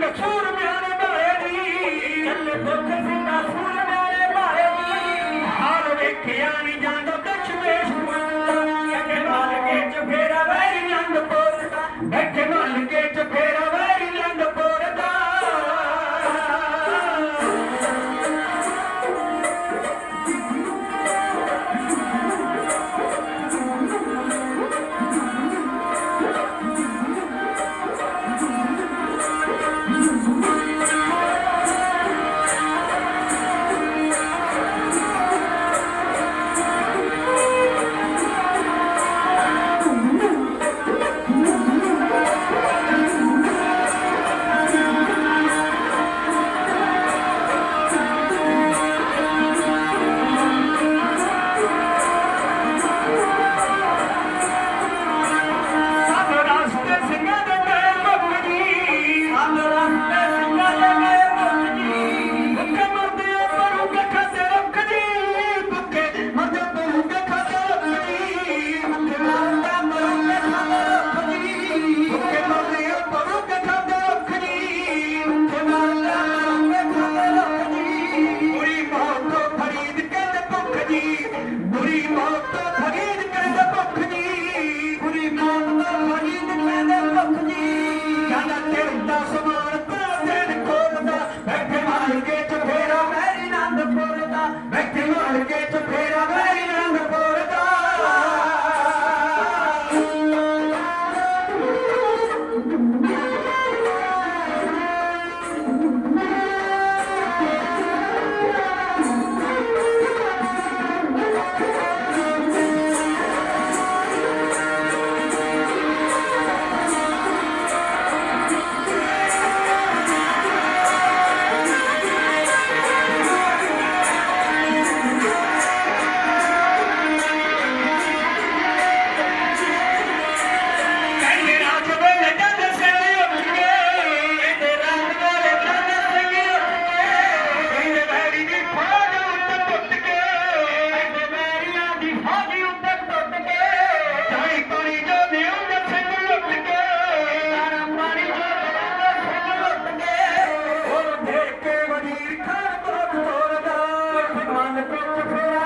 ਦੁੱਖ ਸਾਰੀ ਦੁਨੀਆ ਦੇ ਭੁੱਖ ਜੀ ਕਹਿੰਦਾ ਤੇਰਾ ਸਮਾਨ ਪਰਾਦੇਨ ਖੋਲਦਾ ਬੈਠੇ ਮਾਲਕੇ ਚ ਫੇਰਾ ਮੇਰੀ ਨੰਦ ਫੋਰਦਾ ਬੈਠੇ ਮਾਲਕੇ ਚ ਫੇਰਾ ਮੇਰੀ ਨੰਦ ਫੋਰਦਾ Yeah. Thank you.